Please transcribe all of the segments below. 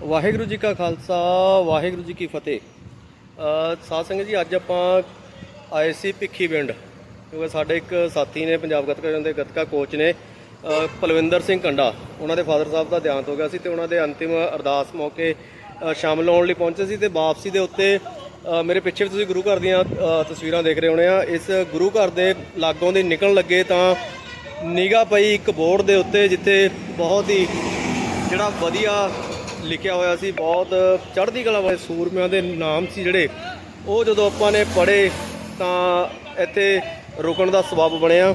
ਵਾਹਿਗੁਰੂ ਜੀ ਕਾ ਖਾਲਸਾ ਵਾਹਿਗੁਰੂ ਜੀ ਕੀ ਫਤਿਹ। ਅ, ਸਾਧ ਸੰਗਤ ਜੀ ਅੱਜ ਆਪਾਂ ਆਏ ਸੀ ਭਿੱਖੀ ਪਿੰਡ ਕਿਉਂਕਿ ਸਾਡੇ ਇੱਕ ਸਾਥੀ ਨੇ ਪੰਜਾਬ ਗੱਤਕਾ ਦੇ ਗੱਤਕਾ ਕੋਚ ਨੇ ਪਲਵਿੰਦਰ ਸਿੰਘ ਕੰਡਾ। ਉਹਨਾਂ ਦੇ ਫਾਦਰ ਸਾਹਿਬ ਦਾ ਦੇਹਾਂਤ ਹੋ ਗਿਆ ਸੀ ਤੇ ਉਹਨਾਂ ਦੇ ਅੰਤਿਮ ਅਰਦਾਸ ਮੌਕੇ ਅ, ਸ਼ਾਮਲ ਹੋਣ ਲਈ ਪਹੁੰਚੇ ਸੀ ਤੇ ਵਾਪਸੀ ਦੇ ਉੱਤੇ ਮੇਰੇ ਪਿੱਛੇ ਵੀ ਤੁਸੀਂ ਗੁਰੂ ਘਰ ਦੀਆਂ ਤਸਵੀਰਾਂ ਦੇਖ ਰਹੇ ਹੋਣੇ ਆ। ਇਸ ਗੁਰੂ ਘਰ ਦੇ ਲਾਗੋਂ ਦੀ ਨਿਕਲਣ ਲੱਗੇ ਤਾਂ ਨਿਗਾਹ ਪਈ ਇੱਕ ਬੋਰਡ ਦੇ ਉੱਤੇ ਜਿੱਥੇ ਬਹੁਤ ਹੀ ਜਿਹੜਾ ਵਧੀਆ ਲਿਖਿਆ ਹੋਇਆ ਸੀ, ਬਹੁਤ ਚੜ੍ਹਦੀ ਕਲਾ ਵਾਲੇ ਸੂਰਮਿਆਂ ਦੇ ਨਾਮ ਸੀ ਜਿਹੜੇ। ਉਹ ਜਦੋਂ ਆਪਾਂ ਨੇ ਪੜ੍ਹੇ, ਤਾਂ ਇੱਥੇ ਰੁਕਣ ਦਾ ਸਬਬ ਬਣਿਆ।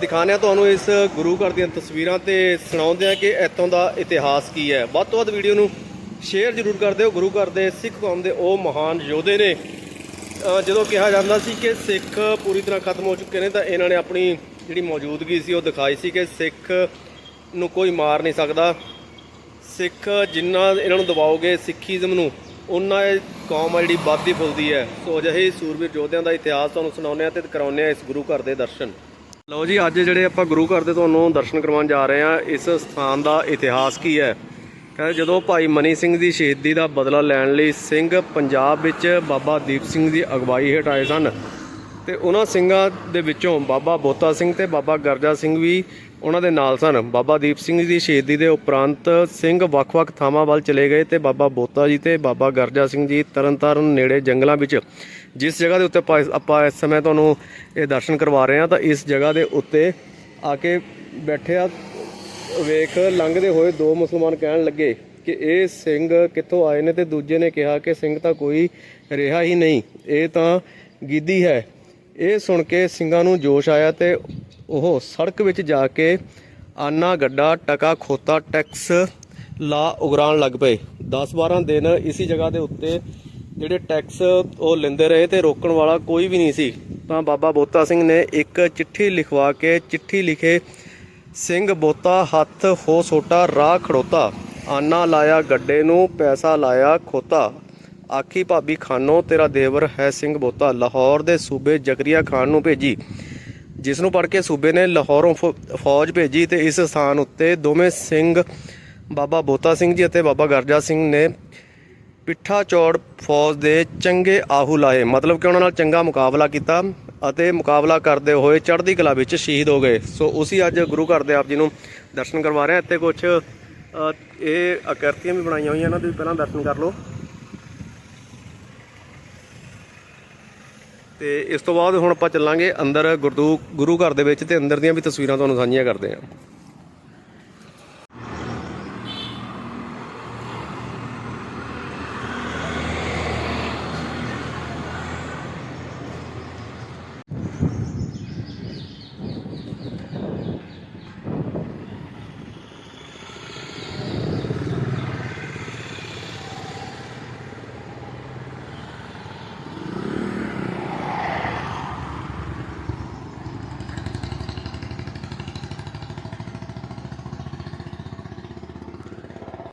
ਦਿਖਾਉਂਦੇ ਹਾਂ ਤੁਹਾਨੂੰ ਇਸ ਗੁਰੂ ਘਰ ਦੀਆਂ ਤਸਵੀਰਾਂ ਤੇ ਸੁਣਾਉਂਦੇ ਆ ਕਿ ਇੱਥੋਂ ਦਾ ਇਤਿਹਾਸ ਕੀ ਹੈ। ਵੱਧ ਤੋਂ ਵੱਧ ਵੀਡੀਓ ਨੂੰ ਸ਼ੇਅਰ ਜ਼ਰੂਰ ਕਰ ਦਿਓ। ਗੁਰੂ ਘਰ ਦੇ ਸਿੱਖ ਕੌਮ ਦੇ ਉਹ ਮਹਾਨ ਯੋਧੇ ਨੇ। ਜਦੋਂ ਕਿਹਾ ਜਾਂਦਾ ਸੀ ਕਿ ਸਿੱਖ ਪੂਰੀ ਤਰ੍ਹਾਂ ਖਤਮ ਹੋ ਚੁੱਕੇ ਨੇ, ਤਾਂ ਇਹਨਾਂ ਨੇ ਆਪਣੀ ਜਿਹੜੀ ਮੌਜੂਦਗੀ ਸੀ, ਉਹ ਦਿਖਾਈ ਸੀ ਕਿ ਸਿੱਖ ਨੂੰ ਕੋਈ ਮਾਰ ਨਹੀਂ ਸਕਦਾ। ਸਿੱਖ ਜਿੰਨਾ ਇਹਨਾਂ ਨੂੰ ਦਬਾਓਗੇ ਸਿੱਖੀਜ਼ਮ ਨੂੰ, ਉਹਨਾਂ ਇਹ ਕੌਮ ਆ ਜਿਹੜੀ ਵੱਧਦੀ ਫੁੱਲਦੀ ਹੈ। ਸੋ ਅਜਿਹੇ ਸੂਰਬੀਰ ਯੋਧਿਆਂ ਦਾ ਇਤਿਹਾਸ ਤੁਹਾਨੂੰ ਸੁਣਾਉਂਦੇ ਆ ਤੇ ਕਰਾਉਂਦੇ ਆ ਇਸ ਗੁਰੂ ਘਰ ਦੇ ਦਰਸ਼ਨ। ਲਓ ਜੀ, ਅੱਜ ਜਿਹੜੇ ਆਪਾਂ ਗੁਰੂ ਘਰ ਦੇ ਤੁਹਾਨੂੰ ਦਰਸ਼ਨ ਕਰਵਾਉਣ ਜਾ ਰਹੇ ਆ ਇਸ ਸਥਾਨ ਦਾ ਇਤਿਹਾਸ ਕੀ ਹੈ? ਕਹਿੰਦੇ ਜਦੋਂ ਭਾਈ ਮਨੀ ਸਿੰਘ ਦੀ ਸ਼ਹੀਦੀ ਦਾ ਬਦਲਾ ਲੈਣ ਲਈ ਸਿੰਘ ਪੰਜਾਬ ਵਿੱਚ ਬਾਬਾ ਦੀਪ ਸਿੰਘ ਦੀ ਅਗਵਾਈ ਹੇਠ ਆਏ ਸਨ ਤੇ ਉਹਨਾਂ ਸਿੰਘਾਂ ਦੇ ਵਿੱਚੋਂ ਬਾਬਾ ਬੋਤਾ ਸਿੰਘ ਤੇ ਬਾਬਾ ਗਰਜਾ ਸਿੰਘ ਵੀ ਉਹਨਾਂ ਦੇ ਨਾਲ ਸਨ। ਬਾਬਾ ਦੀਪ ਸਿੰਘ ਦੀ ਸ਼ਹੀਦੀ ਦੇ ਉਪਰੰਤ ਸਿੰਘ ਵੱਖ-ਵੱਖ ਥਾਵਾਂ ਵੱਲ ਚਲੇ ਗਏ ਤੇ ਬਾਬਾ ਬੋਤਾ ਜੀ ਤੇ ਬਾਬਾ ਗਰਜਾ ਸਿੰਘ ਜੀ ਤਰਨਤਾਰਨ ਨੇੜੇ ਜੰਗਲਾਂ ਵਿੱਚ। ਜਿਸ ਜਗ੍ਹਾ ਦੇ ਉੱਤੇ ਆਪਾਂ ਇਸ- ਆਪਾਂ ਇਸ ਸਮੇਂ ਤੁਹਾਨੂੰ ਇਹ ਦਰਸ਼ਨ ਕਰਵਾ ਰਹੇ ਹਾਂ ਤਾਂ ਇਸ ਜਗ੍ਹਾ ਦੇ ਉੱਤੇ ਆ ਕੇ ਬੈਠੇ ਆ ਵੇਖ ਲੰਘਦੇ ਹੋਏ ਦੋ ਮੁਸਲਮਾਨ ਕਹਿਣ ਲੱਗੇ ਕਿ ਇਹ ਸਿੰਘ ਕਿੱਥੋਂ ਆਏ ਨੇ ਤੇ ਦੂਜੇ ਨੇ ਕਿਹਾ ਕਿ ਸਿੰਘ ਤਾਂ ਕੋਈ ਰਿਹਾ ਹੀ ਨਹੀਂ। ਇਹ ਤਾਂ ਗਿੱਦੀ ਹੈ। ਇਹ ਸੁਣ ਕੇ ਸਿੰਘਾਂ ਨੂੰ ਜੋਸ਼ ਆਇਆ ਤੇ ਉਹ ਸੜਕ ਵਿੱਚ ਜਾ ਕੇ ਆਨਾ ਗੱਡਾ, ਟਕਾ ਖੋਤਾ, ਟੈਕਸ ਲਾ ਉਗਰਾਣ ਲੱਗ ਪਏ। 10-12 ਦਿਨ ਇਸੀ ਜਗ੍ਹਾ ਦੇ ਉੱਤੇ ਜਿਹੜੇ ਟੈਕਸ ਉਹ ਲੈਂਦੇ ਰਹੇ ਤੇ ਰੋਕਣ ਵਾਲਾ ਕੋਈ ਵੀ ਨਹੀਂ ਸੀ। ਤਾਂ ਬਾਬਾ ਬੋਤਾ ਸਿੰਘ ਨੇ ਇੱਕ ਚਿੱਠੀ ਲਿਖਵਾ ਕੇ ਚਿੱਠੀ ਲਿਖੇ, ਸਿੰਘ ਬੋਤਾ, ਹੱਥ ਹੋ ਸੋਟਾ, ਰਾਹ ਖੜੋਤਾ। ਆਨਾ ਲਾਇਆ, ਗੱਡੇ ਨੂੰ ਪੈਸਾ ਲਾਇਆ, ਖੋਤਾ। ਆਖੀ ਭਾਬੀ ਖਾਨੋ, ਤੇਰਾ ਦੇਵਰ ਹੈ ਸਿੰਘ ਬੋਤਾ, ਲਾਹੌਰ ਦੇ ਸੂਬੇ ਜ਼ਕਰੀਆ ਖਾਨ ਨੂੰ ਭੇਜੀ। ਜਿਸ ਨੂੰ ਪੜ ਕੇ ਸੂਬੇ ਨੇ ਲਾਹੌਰੋਂ ਫੌਜ ਭੇਜੀ ਤੇ ਇਸ ਸਥਾਨ ਉੱਤੇ ਦੋਵੇਂ ਸਿੰਘ, ਬਾਬਾ ਬੋਤਾ ਸਿੰਘ ਜੀ ਅਤੇ ਬਾਬਾ ਗਰਜਾ ਸਿੰਘ ਨੇ ਪਿੱਠਾ ਚੌੜ ਫੌਜ ਦੇ ਚੰਗੇ ਆਹੂ ਲਾਏ। ਮਤਲਬ ਕਿ ਉਹਨਾਂ ਨਾਲ ਚੰਗਾ ਮੁਕਾਬਲਾ ਕੀਤਾ ਅਤੇ ਮੁਕਾਬਲਾ ਕਰਦੇ ਹੋਏ ਚੜ੍ਹਦੀ ਕਲਾ ਵਿੱਚ ਸ਼ਹੀਦ ਹੋ ਗਏ। ਸੋ ਉਸੇ ਅੱਜ ਗੁਰੂ ਘਰ ਦੇ ਆਪ ਜੀ ਨੂੰ ਦਰਸ਼ਨ ਕਰਵਾ ਰਹੇ ਹਾਂ। ਇੱਥੇ ਕੁਝ ਇਹ ਆਕਰਤੀਆਂ ਵੀ ਬਣਾਈਆਂ ਹੋਈਆਂ, ਇਹਨਾਂ ਦੇ ਵੀ ਪਹਿਲਾਂ ਦਰਸ਼ਨ ਕਰ ਲਓ। ਤੇ ਇਸ ਤੋਂ ਬਾਅਦ ਹੁਣ ਆਪਾਂ ਚੱਲਾਂਗੇ ਅੰਦਰ ਗੁਰਦੂ ਗੁਰੂ ਘਰ ਦੇ ਵਿੱਚ ਤੇ ਅੰਦਰ ਦੀਆਂ ਵੀ ਤਸਵੀਰਾਂ ਤੁਹਾਨੂੰ ਸਾਂਝੀਆਂ ਕਰਦੇ ਹਾਂ।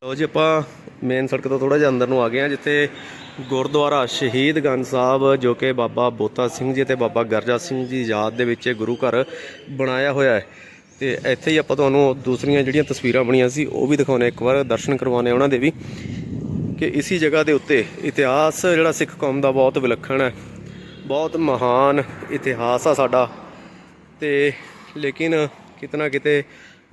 ਲੋ ਜੀ, ਆਪਾਂ ਮੇਨ ਸੜਕ ਤੋਂ ਥੋੜਾ ਜਿਹਾ ਅੰਦਰ ਨੂੰ ਆ ਗਏ ਹਾਂ, ਜਿੱਥੇ ਗੁਰਦੁਆਰਾ ਸ਼ਹੀਦ ਗੰਜ ਸਾਹਿਬ, ਜੋ ਕਿ ਬਾਬਾ ਬੋਤਾ ਸਿੰਘ ਜੀ ਤੇ ਬਾਬਾ ਗਰਜਾ ਸਿੰਘ ਜੀ ਯਾਦ ਦੇ ਵਿੱਚ ਗੁਰੂ ਘਰ ਬਣਾਇਆ ਹੋਇਆ ਹੈ। ਤੇ ਇੱਥੇ ਹੀ ਆਪਾਂ ਤੁਹਾਨੂੰ ਦੂਸਰੀਆਂ ਜਿਹੜੀਆਂ ਤਸਵੀਰਾਂ ਬਣੀਆਂ ਸੀ, ਉਹ ਵੀ ਦਿਖਾਉਣੇ ਇੱਕ ਵਾਰ, ਦਰਸ਼ਨ ਕਰਵਾਉਣੇ ਉਹਨਾਂ ਦੇ ਵੀ। ਕਿ ਇਸੀ ਜਗ੍ਹਾ ਦੇ ਉੱਤੇ ਇਤਿਹਾਸ, ਜਿਹੜਾ ਸਿੱਖ ਕੌਮ ਦਾ ਬਹੁਤ ਵਿਲੱਖਣ ਹੈ, ਬਹੁਤ ਮਹਾਨ ਇਤਿਹਾਸ ਆ ਸਾਡਾ। ਤੇ ਲੇਕਿਨ ਕਿਤਨਾ ਕਿਤੇ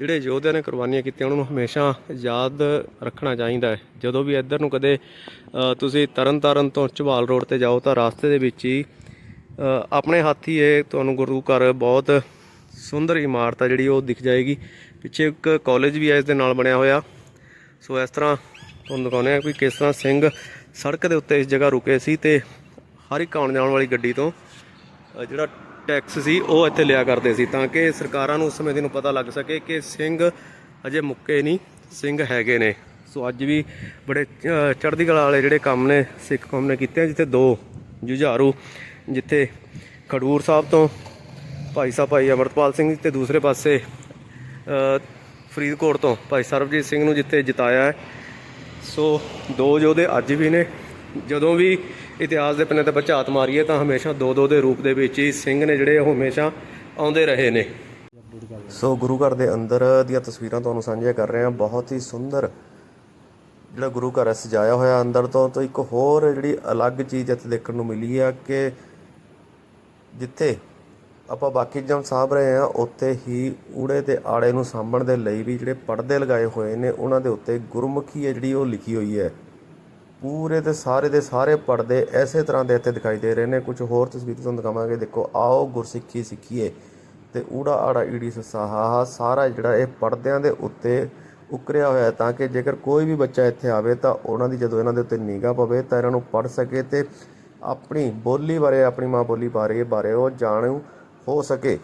ਜਿਹੜੇ ਯੋਧਿਆਂ ਨੇ ਕੁਰਬਾਨੀਆਂ ਕੀਤੀਆਂ ਉਹਨਾਂ ਨੂੰ ਹਮੇਸ਼ਾ ਯਾਦ ਰੱਖਣਾ ਚਾਹੀਦਾ ਹੈ। ਜਦੋਂ ਵੀ ਇੱਧਰ ਨੂੰ ਕਦੇ ਅ, ਤੁਸੀਂ ਤਰਨਤਾਰਨ ਤੋਂ ਝਬਾਲ ਰੋਡ ਤੇ ਜਾਓ ਤਾਂ ਰਸਤੇ ਦੇ ਵਿੱਚ ਹੀ ਆਪਣੇ ਹੱਥ ਹੀ ਇਹ ਤੁਹਾਨੂੰ ਗੁਰੂ ਘਰ ਬਹੁਤ ਸੁੰਦਰ ਇਮਾਰਤ ਆ ਜਿਹੜੀ ਉਹ ਦਿਖ ਜਾਏਗੀ। ਪਿੱਛੇ ਇੱਕ ਕਾਲਜ ਵੀ ਹੈ ਇਸ ਦੇ ਨਾਲ ਬਣਿਆ ਹੋਇਆ। ਸੋ ਇਸ ਤਰ੍ਹਾਂ ਤੁਹਾਨੂੰ ਦਿਖਾਉਂਦੇ ਆ ਵੀ ਕਿਸ ਤਰ੍ਹਾਂ ਸਿੰਘ ਸੜਕ ਦੇ ਉੱਤੇ ਇਸ ਜਗ੍ਹਾ ਰੁਕੇ ਸੀ ਤੇ ਹਰ ਇੱਕ ਆਉਣ ਜਾਣ ਵਾਲੀ ਗੱਡੀ ਤੋਂ ਜਿਹੜਾ ਟੈਕਸ ਸੀ, ਉਹ ਇੱਥੇ ਲਿਆ ਕਰਦੇ ਸੀ, ਤਾਂ ਕਿ ਸਰਕਾਰਾਂ ਨੂੰ ਉਸ ਸਮੇਂ ਦੀ ਨੂੰ ਪਤਾ ਲੱਗ ਸਕੇ ਕਿ ਸਿੰਘ ਅਜੇ ਮੁੱਕੇ ਨਹੀਂ, ਸਿੰਘ ਹੈਗੇ ਨੇ। ਸੋ ਅੱਜ ਵੀ ਬੜੇ ਚੜ੍ਹਦੀ ਕਲਾ ਵਾਲੇ ਜਿਹੜੇ ਕੰਮ ਨੇ, ਸਿੱਖ ਕੌਮ ਨੇ ਕੀਤੇ ਜਿੱਥੇ ਦੋ ਜੁਝਾਰੂ, ਜਿੱਥੇ ਖਡੂਰ ਸਾਹਿਬ ਤੋਂ ਭਾਈ ਸਾਹਿਬ, ਭਾਈ ਅਮਰਤਪਾਲ ਸਿੰਘ ਜੀ ਤੇ ਦੂਸਰੇ ਪਾਸੇ ਫਰੀਦਕੋਟ ਤੋਂ ਭਾਈ ਸਰਬਜੀਤ ਸਿੰਘ ਨੂੰ ਜਿੱਥੇ ਜਿਤਾਇਆ ਹੈ। ਸੋ ਦੋ ਯੋਧੇ ਅੱਜ ਵੀ ਨੇ ਜਦੋਂ ਵੀ ਇਤਿਹਾਸ ਦੇ ਪੰਨੇ ਤੇ ਬਚਾਤ ਮਾਰੀਏ ਤਾਂ ਹਮੇਸ਼ਾ ਦੋ ਦੋ ਦੇ ਰੂਪ ਦੇ ਵਿੱਚ ਹੀ ਸਿੰਘ ਨੇ ਜਿਹੜੇ ਉਹ ਹਮੇਸ਼ਾ ਆਉਂਦੇ ਰਹੇ ਨੇ। ਸੋ ਗੁਰੂ ਘਰ ਦੇ ਅੰਦਰ ਦੀਆਂ ਤਸਵੀਰਾਂ ਤੁਹਾਨੂੰ ਸਾਂਝੀਆਂ ਕਰ ਰਹੇ ਹਾਂ। ਬਹੁਤ ਹੀ ਸੁੰਦਰ ਜਿਹੜਾ ਗੁਰੂ ਘਰ ਹੈ, ਸਜਾਇਆ ਹੋਇਆ ਅੰਦਰ ਤੋਂ ਤੋਂ ਇੱਕ ਹੋਰ ਜਿਹੜੀ ਅਲੱਗ ਚੀਜ਼ ਇੱਥੇ ਦੇਖਣ ਨੂੰ ਮਿਲੀ ਆ ਕਿ ਜਿੱਥੇ ਆਪਾਂ ਬਾਕੀ ਜਮ ਸਾਂਭ ਰਹੇ ਆ ਉੱਥੇ ਹੀ ਊੜੇ ਤੇ ਆੜੇ ਨੂੰ ਸਾਂਭਣ ਦੇ ਲਈ ਵੀ ਜਿਹੜੇ ਪਰਦੇ ਲਗਾਏ ਹੋਏ ਨੇ, ਉਹਨਾਂ ਦੇ ਉੱਤੇ ਗੁਰਮੁਖੀ ਹੈ ਜਿਹੜੀ ਉਹ ਲਿਖੀ ਹੋਈ ਹੈ। ਪੂਰੇ ਤੇ ਸਾਰੇ ਦੇ ਸਾਰੇ ਪਰਦੇ ਐਸੇ ਤਰ੍ਹਾਂ ਦੇ ਇੱਥੇ ਦਿਖਾਈ ਦੇ ਰਹੇ ਨੇ। ਕੁਝ ਹੋਰ ਤਸਵੀਰਾਂ ਤੁਹਾਨੂੰ ਦਿਖਾਵਾਂਗੇ। ਦੇਖੋ, ਆਓ ਗੁਰਸਿੱਖੀ ਸਿੱਖੀਏ ਤੇ ਊੜਾ ਆੜਾ ਈੜੀ ਸਸਾਹਾ ਸਾਰਾ ਜਿਹੜਾ ਇਹ ਪਰਦਿਆਂ ਦੇ ਉੱਤੇ ਉਕਰਿਆ ਹੋਇਆ ਹੈ ਤਾਂ ਕਿ ਜੇਕਰ ਕੋਈ ਵੀ ਬੱਚਾ ਇੱਥੇ ਆਵੇ ਤਾਂ ਉਹਨਾਂ ਦੀ ਜਦੋਂ ਇਹਨਾਂ ਦੇ ਉੱਤੇ ਨਿਗਾਹ ਪਵੇ ਤਾਂ ਇਹਨਾਂ ਨੂੰ ਪੜ ਸਕੇ ਤੇ ਆਪਣੀ ਬੋਲੀ ਬਾਰੇ, ਆਪਣੀ ਮਾਂ ਬੋਲੀ ਬਾਰੇ ਬਾਰੇ ਉਹ ਜਾਣੂ ਹੋ ਸਕੇ।